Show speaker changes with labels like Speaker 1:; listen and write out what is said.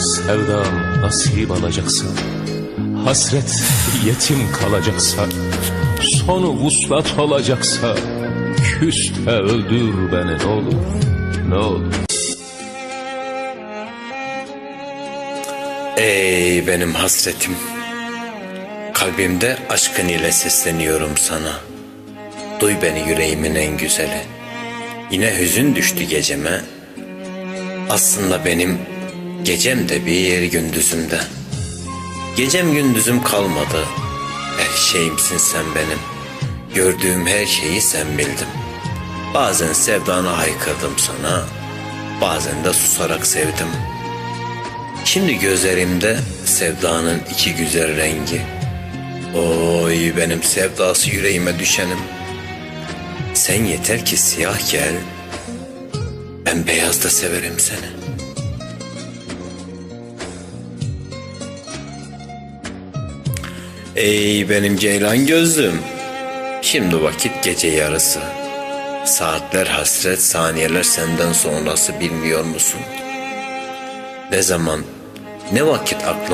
Speaker 1: Sevdam nasip alacaksa Hasret yetim kalacaksa Sonu vuslat olacaksa Küste öldür beni ne olur Ne olur.
Speaker 2: Ey benim hasretim Kalbimde aşkın ile sesleniyorum sana. Duy beni yüreğimin en güzeli. Yine hüzün düştü geceme. Aslında benim Gecem de bir gündüzümde Gecem gündüzüm kalmadı Her şeyimsin sen benim Gördüğüm her şeyi sen bildin Bazen sevdana haykırdım sana Bazen de susarak sevdim Şimdi gözlerimde sevdanın iki güzel rengi. Oy benim sevdası yüreğime düşenim. Sen yeter ki siyah gel. Ben beyaz da severim seni. Ey benim ceylan gözlüm. Şimdi vakit gece yarısı. Saatler hasret, saniyeler senden sonrası bilmiyor musun? Ne zaman, ne vakit aklıma